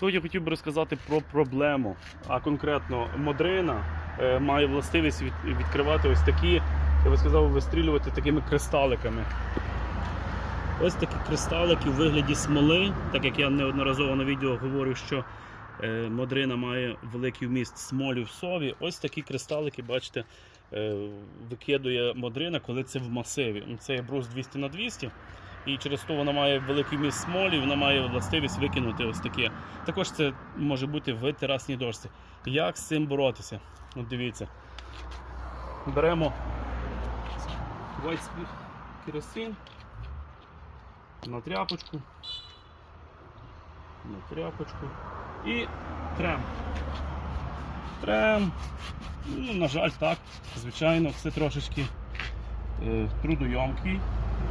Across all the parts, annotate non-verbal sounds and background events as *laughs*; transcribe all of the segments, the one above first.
Сьогодні хотів би розказати про проблему, а конкретно модрина е, має властивість від, відкривати ось такі, я би сказав, вистрілювати такими кристаликами. Ось такі кристалики у вигляді смоли, так як я неодноразово на відео говорю, що е, модрина має великий вміст смолі в сові. Ось такі кристалики, бачите, е, викидує модрина, коли це в масиві. Це є брус 200 на 200 і через то вона має великий вміст смолі, вона має властивість викинути ось таке. Також це може бути в терасній дошці. Як з цим боротися? От дивіться. Беремо керосин на тряпочку. На тряпочку. І трем. Трем. Ну, на жаль, так. Звичайно, все трошечки е, трудойомкий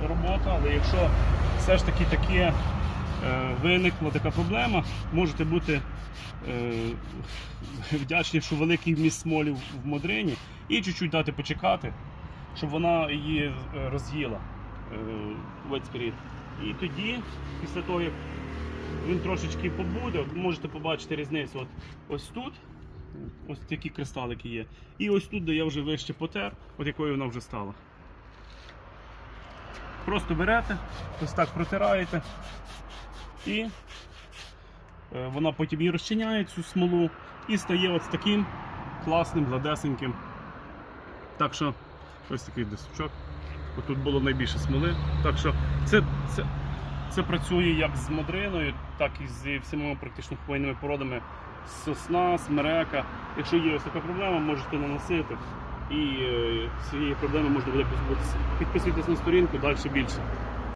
робота, але якщо все ж таки таке виникла така проблема, можете бути е, *laughs* вдячні, що великий вміст смолі в модрині, і чуть-чуть дати почекати, щоб вона її е, роз'їла е, wet spirit. І тоді, після того, як він трошечки побуде, можете побачити різницю. От, ось тут. Ось такі кристалики є. І ось тут, де я вже вище потер, от якою вона вже стала. Просто берете, ось так протираєте, і е, вона потім її розчиняє цю смолу і стає ось таким класним, гладесеньким. Так що ось такий дисочок. Тут було найбільше смоли. Так що це, це, це працює як з модриною, так і з всіма практично хвойними породами. Сосна, смерека. Якщо є ось така проблема, можете наносити. І е, цієї проблеми можна буде позбутися. Підписуйтесь на сторінку, далі більше.